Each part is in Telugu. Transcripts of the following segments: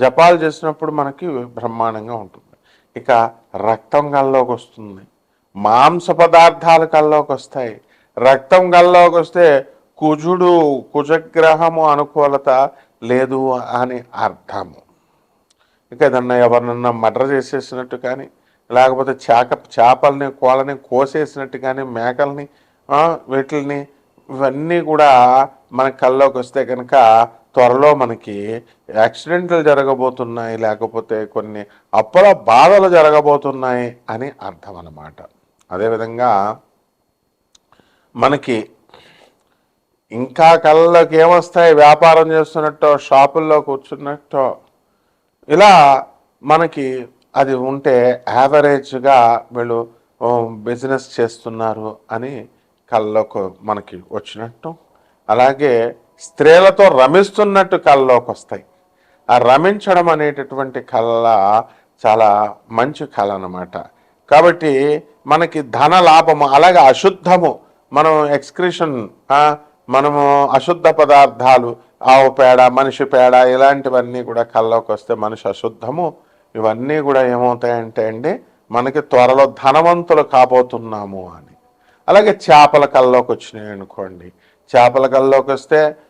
జపాలు చేసినప్పుడు మనకి బ్రహ్మాండంగా ఉంటుంది. ఇక రక్తం గల్లోకి వస్తుంది. మాంస పదార్థాలు కల్లోకి వస్తాయి. రక్తం గల్లోకి వస్తే కుజుడు కుజగ్రహము అనుకూలత లేదు అని అర్థము. ఇక ఏదన్నా ఎవరినన్నా మర్డర్ చేసేసినట్టు కానీ లేకపోతే చేక చేపల్ని కోళ్ళని కోసేసినట్టు కానీ మేకల్ని వీటిల్ని ఇవన్నీ కూడా మన కల్లోకి వస్తే కనుక త్వరలో మనకి యాక్సిడెంట్లు జరగబోతున్నాయి లేకపోతే కొన్ని అప్పుల బాధలు జరగబోతున్నాయి అని అర్థం అన్నమాట. అదేవిధంగా మనకి ఇంకా కళ్ళకి ఏమొస్తాయి? వ్యాపారం చేస్తున్నట్టో షాపుల్లో కూర్చున్నట్టో ఇలా మనకి అది ఉంటే యావరేజ్గా వీళ్ళు బిజినెస్ చేస్తున్నారు అని కళ్ళకు మనకి వచ్చినట్టు. అలాగే స్త్రీలతో రమిస్తున్నట్టు కళ్ళలోకి వస్తాయి ఆ రమించడం అనేటటువంటి కళ చాలా మంచి కళ అనమాట కాబట్టి మనకి ధన లాభము అలాగే అశుద్ధము. మనం ఎక్స్క్రిషన్ మనము అశుద్ధ పదార్థాలు ఆవు పేడ మనిషి పేడ ఇలాంటివన్నీ కూడా కళ్ళలోకి వస్తే మనిషి అశుద్ధము. ఇవన్నీ కూడా ఏమవుతాయంటే అండి మనకి త్వరలో ధనవంతులు కాబోతున్నాము అని. అలాగే చేపల కళ్ళలోకి వచ్చినాయి అనుకోండి. చేపల కళ్ళలోకి వస్తే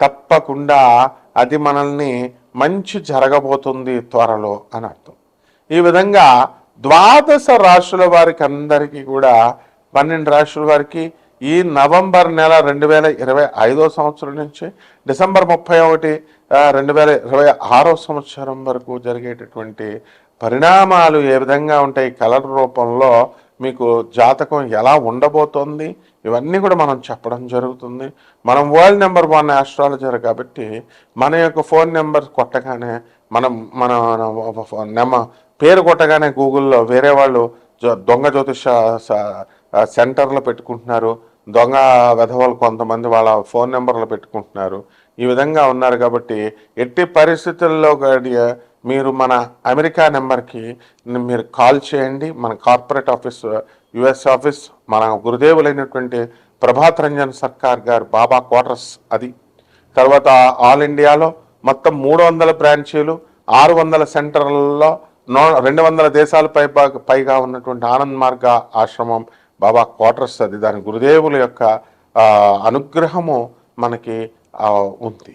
తప్పకుండా అది మనల్ని మంచి జరగబోతుంది త్వరలో అని అర్థం. ఈ విధంగా ద్వాదశ రాశుల వారికి అందరికీ కూడా పన్నెండు రాశుల వారికి ఈ నవంబర్ నెల రెండు వేల ఇరవై ఐదో సంవత్సరం నుంచి డిసెంబర్ ముప్పై ఒకటి రెండు వేల ఇరవై ఆరో సంవత్సరం వరకు జరిగేటటువంటి పరిణామాలు ఏ విధంగా ఉంటాయి కలర్ రూపంలో మీకు జాతకం ఎలా ఉండబోతోంది? ఇవన్నీ కూడా మనం చెప్పడం జరుగుతుంది. మనం వరల్డ్ నెంబర్ వన్ ఆస్ట్రాలజర్ కాబట్టి మన యొక్క ఫోన్ నెంబర్ కొట్టగానే మనం మన నెమ పేరు కొట్టగానే గూగుల్లో వేరే వాళ్ళు దొంగ జ్యోతిష స- సెంటర్లు పెట్టుకుంటున్నారు. దొంగ వెధవలు కొంతమంది వాళ్ళ ఫోన్ నెంబర్లు పెట్టుకుంటున్నారు. ఈ విధంగా ఉన్నారు కాబట్టి ఎట్టి పరిస్థితుల్లో గడి- మీరు మన అమెరికా నెంబర్కి మీరు కాల్ చేయండి. మన కార్పొరేట్ ఆఫీస్ యుఎస్ ఆఫీస్ మన గురుదేవులైనటువంటి ప్రభాత్ రంజన్ సర్కార్ గారు బాబా క్వార్టర్స్ అది. తర్వాత ఆల్ ఇండియాలో మొత్తం మూడు వందల బ్రాంచీలు ఆరు వందల సెంటర్లలో నో రెండు వందల దేశాల పై పైగా ఉన్నటువంటి ఆనంద్ మార్గ ఆశ్రమం బాబా క్వార్టర్స్ అది. దాని గురుదేవుల యొక్క అనుగ్రహము మనకి ఉంది.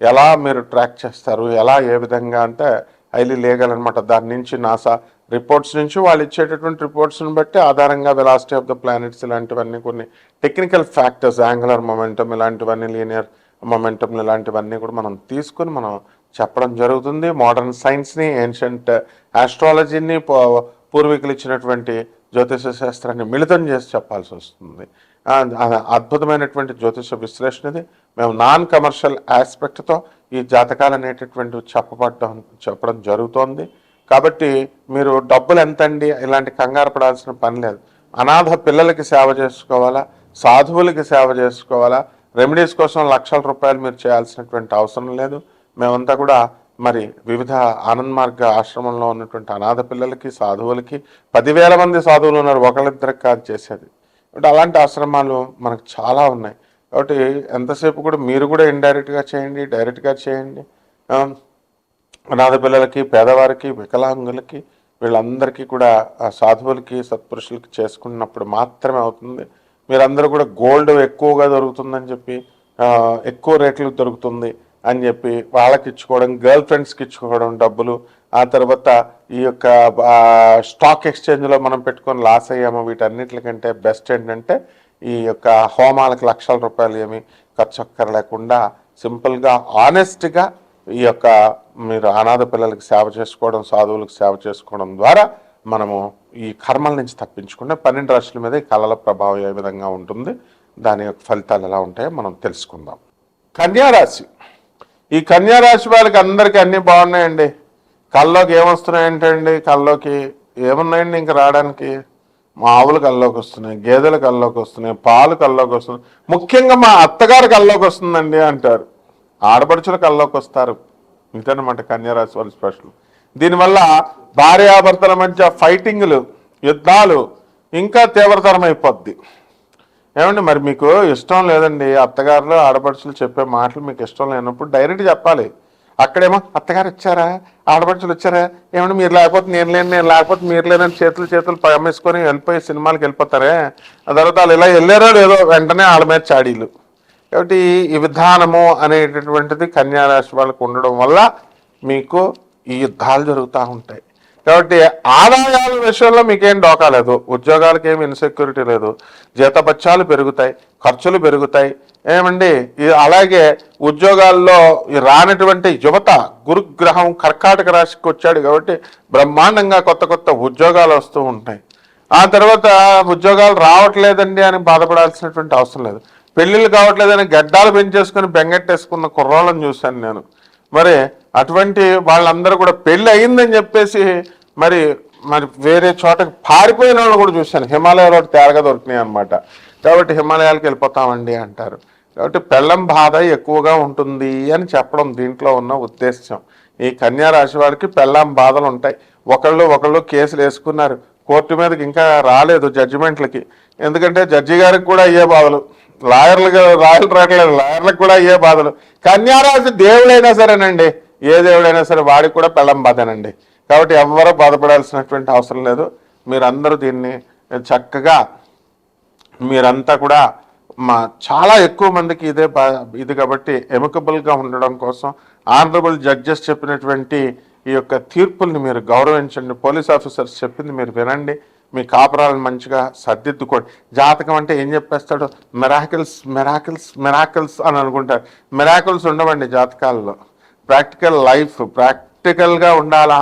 ఎలా మీరు ట్రాక్ చేస్తారు ఎలా ఏ విధంగా అంటే హైలీ లీగల్ అనమాట దాని నుంచి నాసా రిపోర్ట్స్ నుంచి వాళ్ళు ఇచ్చేటటువంటి రిపోర్ట్స్ని బట్టి ఆధారంగా వెలాసిటీ ఆఫ్ ద ప్లానెట్స్ ఇలాంటివన్నీ కొన్ని టెక్నికల్ ఫ్యాక్టర్స్ యాంగులర్ మొమెంటం ఇలాంటివన్నీ లీనియర్ మొమెంటం ఇలాంటివన్నీ కూడా మనం తీసుకుని మనం చెప్పడం జరుగుతుంది. మోడర్న్ సైన్స్ని ఏన్షంట్ ఆస్ట్రాలజీని పూర్వీకులు ఇచ్చినటువంటి జ్యోతిష శాస్త్రాన్ని మిళితం చేసి చెప్పాల్సి వస్తుంది. అద్భుతమైనటువంటి జ్యోతిష విశ్లేషణది. మేము నాన్ కమర్షియల్ ఆస్పెక్ట్తో ఈ జాతకాలు అనేటటువంటి చెప్పబడడం చెప్పడం జరుగుతోంది. కాబట్టి మీరు డబ్బులు ఎంతండి? ఇలాంటి కంగారు పడాల్సిన పని లేదు. అనాథ పిల్లలకి సేవ చేసుకోవాలా? సాధువులకి సేవ చేసుకోవాలా? రెమెడీస్ కోసం లక్షల రూపాయలు మీరు చేయాల్సినటువంటి అవసరం లేదు. మేమంతా కూడా మరి వివిధ ఆనంద్ మార్గ ఆశ్రమంలో ఉన్నటువంటి అనాథ పిల్లలకి సాధువులకి పదివేల మంది సాధువులు ఉన్నారు. ఒకళ్ళిద్దరికి కాదు చేసేది. అలాంటి ఆశ్రమాలు మనకు చాలా ఉన్నాయి. కాబట్టి ఎంతసేపు కూడా మీరు కూడా ఇండైరెక్ట్గా చేయండి డైరెక్ట్గా చేయండి. ఆ, అనాథ పిల్లలకి పేదవారికి వికలాంగులకి వీళ్ళందరికీ కూడా ఆ సాధువులకి సత్పురుషులకి చేసుకున్నప్పుడు మాత్రమే అవుతుంది. మీరందరూ కూడా గోల్డ్ ఎక్కువగా దొరుకుతుందని చెప్పి ఎక్కువ రేట్లు దొరుకుతుంది అని చెప్పి వాళ్ళకి ఇచ్చుకోవడం గర్ల్ ఫ్రెండ్స్కి ఇచ్చుకోవడం డబ్బులు. ఆ తర్వాత ఈ యొక్క స్టాక్ ఎక్స్చేంజ్లో మనం పెట్టుకొని లాస్ అయ్యాము. వీటన్నిటికంటే బెస్ట్ ఏంటంటే ఈ యొక్క హోమాలకు లక్షల రూపాయలు ఏమి ఖర్చు అక్కర్లేకుండా సింపుల్గా ఆనెస్ట్గా ఈ యొక్క మీరు అనాథ పిల్లలకి సేవ చేసుకోవడం సాధువులకు సేవ చేసుకోవడం ద్వారా మనము ఈ కర్మల నుంచి తప్పించుకుంటే పన్నెండు రాశుల మీద ఈ కళల ప్రభావం ఏ విధంగా ఉంటుంది దాని యొక్క ఫలితాలు ఎలా ఉంటాయో మనం తెలుసుకుందాం. కన్యారాశి ఈ కన్యారాశి వాళ్ళకి అందరికీ అన్నీ బాగున్నాయండి. కళ్ళలోకి ఏమొస్తున్నాయంటండి? కళ్ళలోకి ఏమున్నాయండి ఇంకా రావడానికి? మా ఆవులు కల్లోకి వస్తున్నాయి గేదెల కల్లోకి వస్తున్నాయి పాలు కల్లోకి వస్తున్నాయి. ముఖ్యంగా మా అత్తగారు కల్లోకి వస్తుందండి అంటారు. ఆడపడుచులు కల్లోకి వస్తారు. ఇదనమాట కన్యారాశి వారి స్పెషల్. దీనివల్ల భార్యాభర్తల మధ్య ఫైటింగ్లు యుద్ధాలు ఇంకా తీవ్రతరం అయిపోద్ది ఏమండి మరి మీకు ఇష్టం లేదండి అత్తగారులు ఆడపడుచులు చెప్పే మాటలు మీకు ఇష్టం లేనప్పుడు డైరెక్ట్ చెప్పాలి. అక్కడేమో అత్తగారు వచ్చారా? ఆడపడుచులు వచ్చారా? ఏమంటే మీరు లేకపోతే నేను లేని నేను లేకపోతే మీరు లేనని చేతులు చేతులు పగమేసుకొని వెళ్ళిపోయి సినిమాలకు వెళ్ళిపోతారే? ఆ తర్వాత వాళ్ళు ఇలా వెళ్ళారో లేదో వెంటనే ఆడ మీద చాడీలు. కాబట్టి ఈ విధానము అనేటటువంటిది కన్యారాశి వాళ్ళకు ఉండడం వల్ల మీకు ఈ యుద్ధాలు జరుగుతూ ఉంటాయి. కాబట్టి ఆదాయాల విషయంలో మీకేం డోకా లేదు. ఉద్యోగాలకు ఏమి ఇన్సెక్యూరిటీ లేదు. జీతపత్యాలు పెరుగుతాయి ఖర్చులు పెరుగుతాయి. ఏమండి? అలాగే ఉద్యోగాల్లో ఈ రానటువంటి యువత గురుగ్రహం కర్కాటక రాశికి వచ్చాడు కాబట్టి బ్రహ్మాండంగా కొత్త కొత్త ఉద్యోగాలు వస్తూ ఉంటాయి. ఆ తర్వాత ఉద్యోగాలు రావట్లేదండి అని బాధపడాల్సినటువంటి అవసరం లేదు. పెళ్ళిళ్ళు కావట్లేదని గడ్డాలు పెంచేసుకుని బెంగెట్టేసుకున్న కుర్రాళ్ళని చూశాను నేను. మరి అటువంటి వాళ్ళందరూ కూడా పెళ్ళి అయిందని చెప్పేసి మరి మరి వేరే చోటకి పారిపోయిన వాళ్ళు కూడా చూశాను. హిమాలయాలో తేరగా దొరికినాయి అనమాట కాబట్టి హిమాలయాలకు వెళ్ళిపోతామండి అంటారు. కాబట్టి పెళ్ళం బాధ ఎక్కువగా ఉంటుంది అని చెప్పడం దీంట్లో ఉన్న ఉద్దేశం ఈ కన్యా రాశి వారికి పెళ్ళం బాధలు ఉంటాయి. ఒకళ్ళు ఒకళ్ళు కేసులు వేసుకున్నారు. కోర్టు మీదకి ఇంకా రాలేదు జడ్జిమెంట్లకి. ఎందుకంటే జడ్జి గారికి కూడా అయ్యే బాధలు. లాయర్లకు రాయలు రావట్లేదు లాయర్లకు కూడా అయ్యే బాధలు. కన్యారాశి దేవుడైనా సరేనండి. ఏ దేవుడైనా సరే వాడికి కూడా పెళ్ళం బాధేనండి. కాబట్టి ఎవ్వరూ బాధపడాల్సినటువంటి అవసరం లేదు. మీరందరూ దీన్ని చక్కగా మీరంతా కూడా మా చాలా ఎక్కువ మందికి ఇదే బా ఇది కాబట్టి ఎమికబుల్గా ఉండడం కోసం ఆనరబుల్ జడ్జెస్ చెప్పినటువంటి ఈ యొక్క తీర్పుల్ని మీరు గౌరవించండి. పోలీస్ ఆఫీసర్స్ చెప్పింది మీరు వినండి. మీ కాపురాలను మంచిగా సర్దిద్దుకోండి. జాతకం అంటే ఏం చెప్పేస్తాడు? మెరాకిల్స్ మెరాకిల్స్ మెరాకిల్స్ అని అనుకుంటారు. మెరాకిల్స్ ఉండవండి జాతకాల్లో. ప్రాక్టికల్ లైఫ్ ప్రాక్టికల్గా ఉండాలా?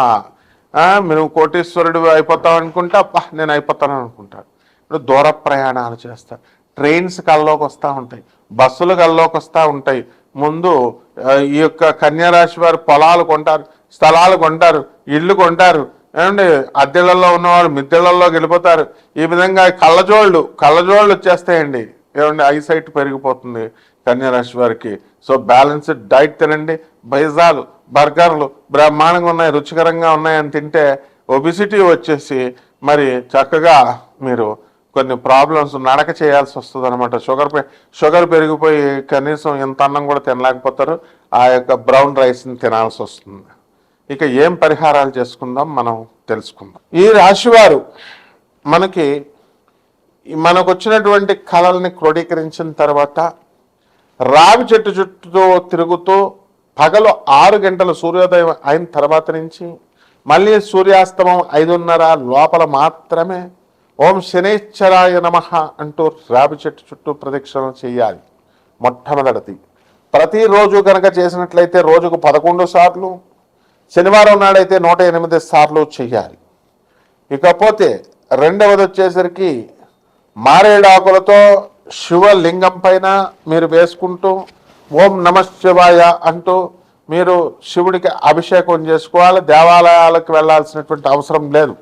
మేము కోటేశ్వరుడు అయిపోతాం అనుకుంటే అబ్బా నేను అయిపోతాను అనుకుంటాను ఇప్పుడు దూర ప్రయాణాలు చేస్తారు ట్రైన్స్ కల్లోకి వస్తూ ఉంటాయి. బస్సులు కల్లోకి వస్తూ ఉంటాయి. ముందు ఈ యొక్క కన్యారాశి వారు పొలాలు కొంటారు స్థలాలు కొంటారు ఇళ్ళు కొంటారు. ఏమండి అద్దెలలో ఉన్నవాళ్ళు మిద్దెలలో గెలిపోతారు ఈ విధంగా కళ్ళజోళ్ళు కళ్ళజోళ్ళు వచ్చేస్తాయండి. ఏమండి ఐసైట్ పెరిగిపోతుంది. కన్యారాశి వారికి. సో బ్యాలెన్స్డ్ డైట్ తినండి. బైజాలు బర్గర్లు బ్రహ్మాండంగా ఉన్నాయి రుచికరంగా ఉన్నాయని తింటే ఒబిసిటీ వచ్చేసి మరి చక్కగా మీరు కొన్ని ప్రాబ్లమ్స్ నడక చేయాల్సి వస్తుంది అనమాట షుగర్ షుగర్ పెరిగిపోయి కనీసం ఇంత అన్నం కూడా తినలేకపోతారు. ఆ యొక్క బ్రౌన్ రైస్ని తినాల్సి వస్తుంది. ఇక ఏం పరిహారాలు చేసుకుందాం? మనం తెలుసుకుందాం. ఈ రాశివారు మనకి మనకు వచ్చినటువంటి కళల్ని క్రోడీకరించిన తర్వాత రావి చెట్టు చుట్టూ తిరుగుతూ పగలు ఆరు గంటల సూర్యోదయం అయిన తర్వాత నుంచి మళ్ళీ సూర్యాస్తమం ఐదున్నర లోపల మాత్రమే ఓం శనేశ్వరాయ నమ అంటూ రావి చెట్టు చుట్టూ ప్రదక్షిణ చేయాలి మొట్టమొదటిది. ప్రతిరోజు కనుక చేసినట్లయితే రోజుకు పదకొండు సార్లు శనివారం నాడైతే నూట ఎనిమిది సార్లు చేయాలి. ఇకపోతే రెండవది వచ్చేసరికి మారేడాకులతో శివలింగం పైన మీరు వేసుకుంటూ ఓం నమ శివాయ అంటూ మీరు శివుడికి అభిషేకం చేసుకోవాలి దేవాలయాలకు వెళ్ళాల్సినటువంటి అవసరం లేదు.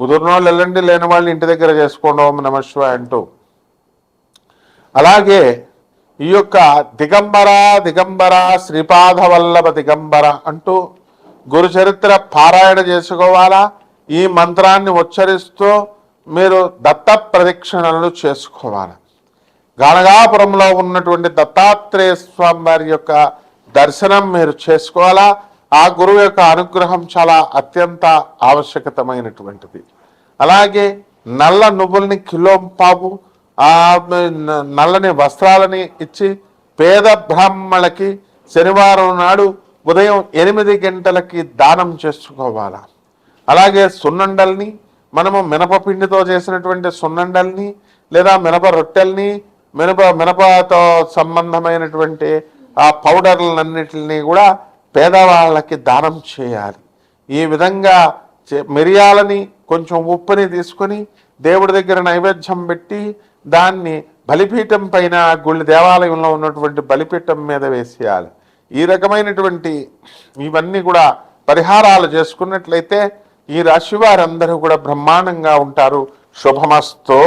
కుదిరిన వాళ్ళు వెళ్ళండి లేని వాళ్ళు ఇంటి దగ్గర చేసుకోండి ఓం నమ శివాయ అంటూ. అలాగే ఈ యొక్క దిగంబర దిగంబర శ్రీపాద వల్లభ దిగంబర అంటూ గురుచరిత్ర పారాయణ చేసుకోవాలా? ఈ మంత్రాన్ని ఉచ్చరిస్తూ మీరు దత్త ప్రదక్షిణలు చేసుకోవాలి? గానగాపురంలో ఉన్నటువంటి దత్తాత్రేయ స్వామి వారి యొక్క దర్శనం మీరు చేసుకోవాలా? ఆ గురువు యొక్క అనుగ్రహం చాలా అత్యంత ఆవశ్యకతమైనటువంటిది. అలాగే నల్ల నువ్వుల్ని కిలో పాపు ఆ నల్లని వస్త్రాలని ఇచ్చి పేద బ్రాహ్మణులకి శనివారం నాడు ఉదయం ఎనిమిది గంటలకి దానం చేసుకోవాలా? అలాగే సున్నండల్ని మనము మినపపిండితో చేసినటువంటి సున్నండల్ని లేదా మినప రొట్టెల్ని మినప మినపతో సంబంధమైనటువంటి ఆ పౌడర్లన్నిటిని కూడా పేదవాళ్ళకి దానం చేయాలి. ఈ విధంగా మిరియాలని కొంచెం ఉప్పుని తీసుకొని దేవుడి దగ్గర నైవేద్యం పెట్టి దాన్ని బలిపీఠం పైన గుళ్ళ దేవాలయంలో ఉన్నటువంటి బలిపీఠం మీద వేసేయాలి. ఈ రకమైనటువంటి ఇవన్నీ కూడా పరిహారాలు చేసుకున్నట్లయితే ఈ రాశి వారందరూ కూడా బ్రహ్మాండంగా ఉంటారు. శుభమస్తో.